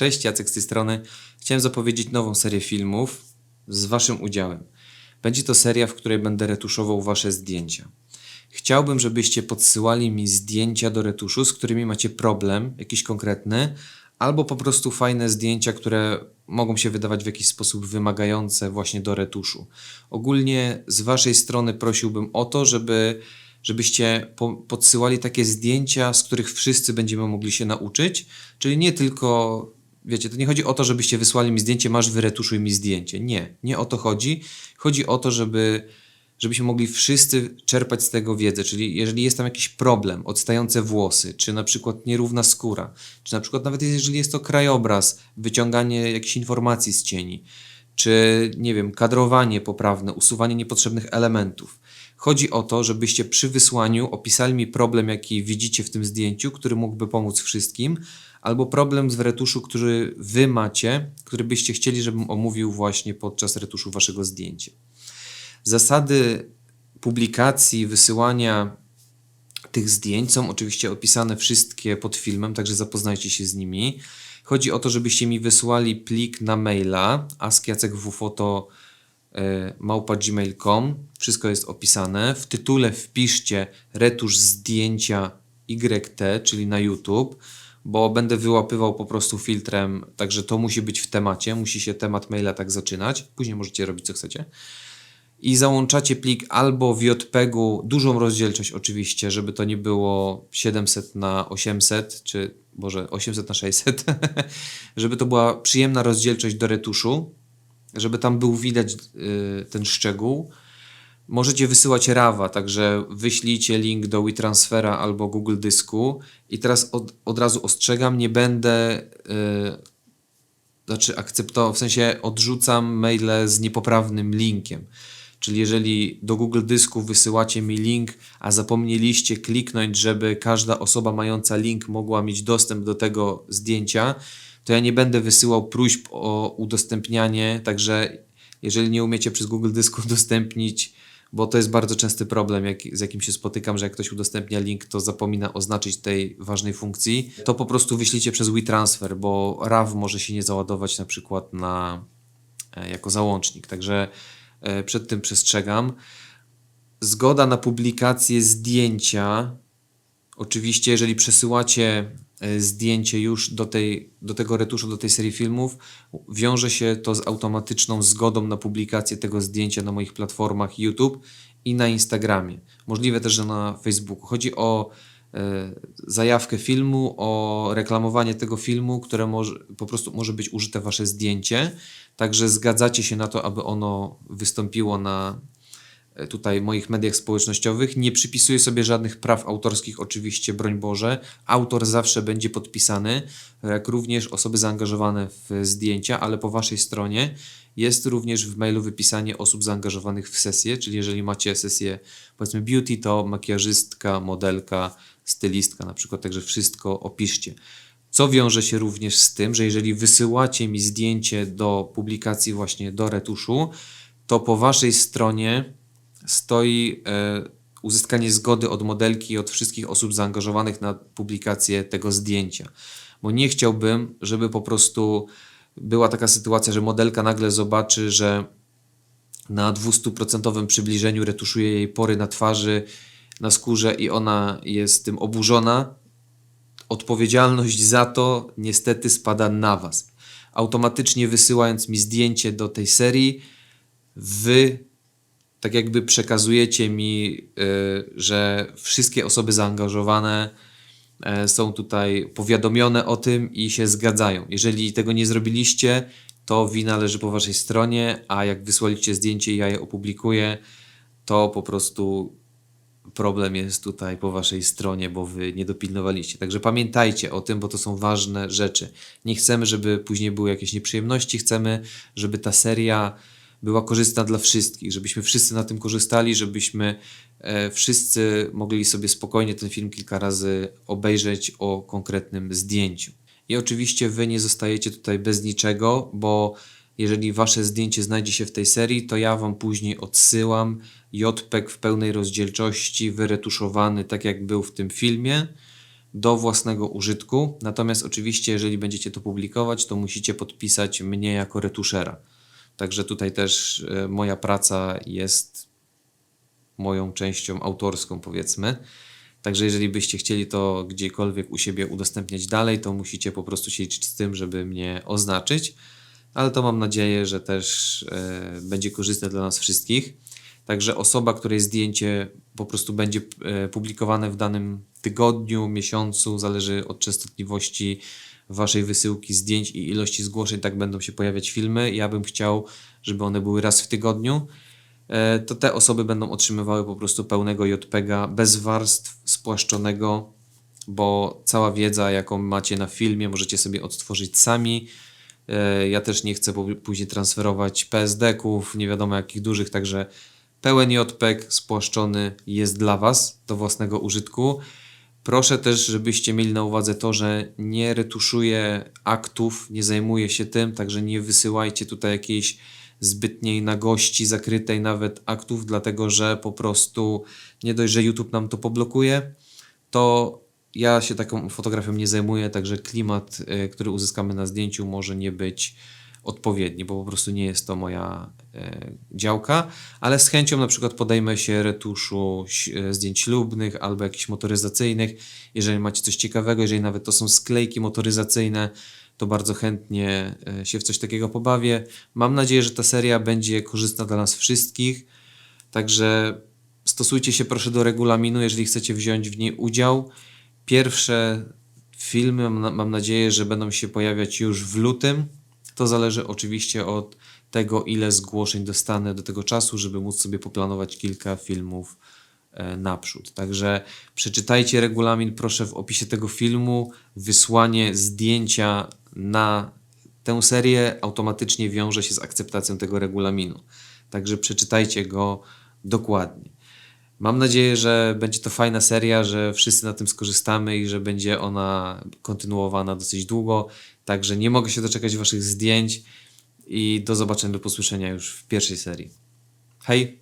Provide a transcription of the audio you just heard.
Cześć, Jacek z tej strony. Chciałem zapowiedzieć nową serię filmów z Waszym udziałem. Będzie to seria, w której będę retuszował Wasze zdjęcia. Chciałbym, żebyście podsyłali mi zdjęcia do retuszu, z którymi macie problem, jakiś konkretny, albo po prostu fajne zdjęcia, które mogą się wydawać w jakiś sposób wymagające właśnie do retuszu. Ogólnie z Waszej strony prosiłbym o to, żeby, żebyście po, podsyłali takie zdjęcia, z których wszyscy będziemy mogli się nauczyć, czyli nie tylko Wiecie, to nie chodzi o to, żebyście wysłali mi zdjęcie, masz wyretuszuj mi zdjęcie. Nie, nie o to chodzi. Chodzi o to, żeby, żebyśmy mogli wszyscy czerpać z tego wiedzę. Czyli jeżeli jest tam jakiś problem, odstające włosy, czy na przykład nierówna skóra, czy na przykład nawet jeżeli jest to krajobraz, wyciąganie jakichś informacji z cieni, czy nie wiem, kadrowanie poprawne, usuwanie niepotrzebnych elementów. Chodzi o to, żebyście przy wysłaniu opisali mi problem, jaki widzicie w tym zdjęciu, który mógłby pomóc wszystkim, albo problem z retuszu, który wy macie, który byście chcieli, żebym omówił właśnie podczas retuszu waszego zdjęcia. Zasady publikacji, wysyłania tych zdjęć są oczywiście opisane wszystkie pod filmem, także zapoznajcie się z nimi. Chodzi o to, żebyście mi wysłali plik na maila askjacekwfoto małpa.gmail.com Wszystko jest opisane. W tytule wpiszcie retusz zdjęcia YT, czyli na YouTube, bo będę wyłapywał po prostu filtrem, także to musi być w temacie, musi się temat maila tak zaczynać. Później możecie robić co chcecie. I załączacie plik albo w JPEG-u, dużą rozdzielczość oczywiście, żeby to nie było 700 na 800, czy Boże, 800 na 600, żeby to była przyjemna rozdzielczość do retuszu, żeby tam był widać y, ten szczegół. Możecie wysyłać RAWa, także wyślijcie link do WeTransfera albo Google Dysku. I teraz od, od razu ostrzegam, nie będę, yy, znaczy akceptował, w sensie odrzucam maile z niepoprawnym linkiem. Czyli jeżeli do Google Dysku wysyłacie mi link, a zapomnieliście kliknąć, żeby każda osoba mająca link mogła mieć dostęp do tego zdjęcia, to ja nie będę wysyłał próśb o udostępnianie, także jeżeli nie umiecie przez Google Dysk udostępnić, bo to jest bardzo częsty problem, jak, z jakim się spotykam, że jak ktoś udostępnia link, to zapomina oznaczyć tej ważnej funkcji, to po prostu wyślijcie przez WeTransfer, bo RAW może się nie załadować na przykład na, e, jako załącznik, także e, przed tym przestrzegam. Zgoda na publikację zdjęcia. Oczywiście, jeżeli przesyłacie zdjęcie już do, tej, do tego retuszu, do tej serii filmów, wiąże się to z automatyczną zgodą na publikację tego zdjęcia na moich platformach YouTube i na Instagramie. Możliwe też, że na Facebooku. Chodzi o e, zajawkę filmu, o reklamowanie tego filmu, które może, po prostu może być użyte wasze zdjęcie. Także zgadzacie się na to, aby ono wystąpiło na E, tutaj moich mediach społecznościowych. Nie przypisuję sobie żadnych praw autorskich, oczywiście, broń Boże. Autor zawsze będzie podpisany, jak również osoby zaangażowane w zdjęcia, ale po Waszej stronie jest również w mailu wypisanie osób zaangażowanych w sesję, czyli jeżeli macie sesję powiedzmy beauty, to makijażystka, modelka, stylistka na przykład, także wszystko opiszcie. Co wiąże się również z tym, że jeżeli wysyłacie mi zdjęcie do publikacji właśnie do retuszu, to po Waszej stronie stoi e, uzyskanie zgody od modelki i od wszystkich osób zaangażowanych na publikację tego zdjęcia. Bo nie chciałbym, żeby po prostu była taka sytuacja, że modelka nagle zobaczy, że na 200% przybliżeniu retuszuje jej pory na twarzy, na skórze i ona jest tym oburzona. Odpowiedzialność za to niestety spada na Was. Automatycznie wysyłając mi zdjęcie do tej serii, Wy tak jakby przekazujecie mi, y, że wszystkie osoby zaangażowane e, są tutaj powiadomione o tym i się zgadzają. Jeżeli tego nie zrobiliście, to wina leży po waszej stronie, a jak wysłaliście zdjęcie i ja je opublikuję, to po prostu problem jest tutaj po waszej stronie, bo wy nie dopilnowaliście. Także pamiętajcie o tym, bo to są ważne rzeczy. Nie chcemy, żeby później były jakieś nieprzyjemności, chcemy, żeby ta seria była korzystna dla wszystkich, żebyśmy wszyscy na tym korzystali, żebyśmy e, wszyscy mogli sobie spokojnie ten film kilka razy obejrzeć o konkretnym zdjęciu. I oczywiście wy nie zostajecie tutaj bez niczego, bo jeżeli wasze zdjęcie znajdzie się w tej serii, to ja wam później odsyłam JPEG w pełnej rozdzielczości, wyretuszowany tak jak był w tym filmie. do własnego użytku. Natomiast oczywiście, jeżeli będziecie to publikować, to musicie podpisać mnie jako retuszera. Także tutaj też e, moja praca jest moją częścią autorską, powiedzmy. Także jeżeli byście chcieli to gdziekolwiek u siebie udostępniać dalej, to musicie po prostu się liczyć z tym, żeby mnie oznaczyć. Ale to mam nadzieję, że też e, będzie korzystne dla nas wszystkich. Także osoba, której zdjęcie po prostu będzie e, publikowane w danym tygodniu, miesiącu, zależy od częstotliwości waszej wysyłki zdjęć i ilości zgłoszeń, tak będą się pojawiać filmy. Ja bym chciał, żeby one były raz w tygodniu. E, To te osoby będą otrzymywały po prostu pełnego JPEGa bez warstw spłaszczonego, bo cała wiedza, jaką macie na filmie, możecie sobie odtworzyć sami. E, Ja też nie chcę później transferować PSD-ków, nie wiadomo jakich dużych, także pełen JPEG spłaszczony jest dla Was do własnego użytku. Proszę też, żebyście mieli na uwadze to, że nie retuszuję aktów, nie zajmuję się tym, także nie wysyłajcie tutaj jakiejś zbytniej nagości, zakrytej nawet aktów, dlatego że po prostu nie dość, że YouTube nam to poblokuje, to ja się taką fotografią nie zajmuję, także klimat, y, który uzyskamy na zdjęciu może nie być odpowiedni, bo po prostu nie jest to moja e, działka, ale z chęcią na przykład podejmę się retuszu e, zdjęć ślubnych albo jakichś motoryzacyjnych. Jeżeli macie coś ciekawego, jeżeli nawet to są sklejki motoryzacyjne, to bardzo chętnie e, się w coś takiego pobawię. Mam nadzieję, że ta seria będzie korzystna dla nas wszystkich. Także stosujcie się proszę do regulaminu, jeżeli chcecie wziąć w niej udział. Pierwsze filmy, mam nadzieję, że będą się pojawiać już w lutym. To zależy oczywiście od tego, ile zgłoszeń dostanę do tego czasu, żeby móc sobie poplanować kilka filmów e, naprzód. Także przeczytajcie regulamin, proszę w opisie tego filmu. Wysłanie zdjęcia na tę serię automatycznie wiąże się z akceptacją tego regulaminu. Także przeczytajcie go dokładnie. Mam nadzieję, że będzie to fajna seria, że wszyscy na tym skorzystamy i że będzie ona kontynuowana dosyć długo. Także nie mogę się doczekać Waszych zdjęć i do zobaczenia, do posłyszenia już w pierwszej serii. Hej!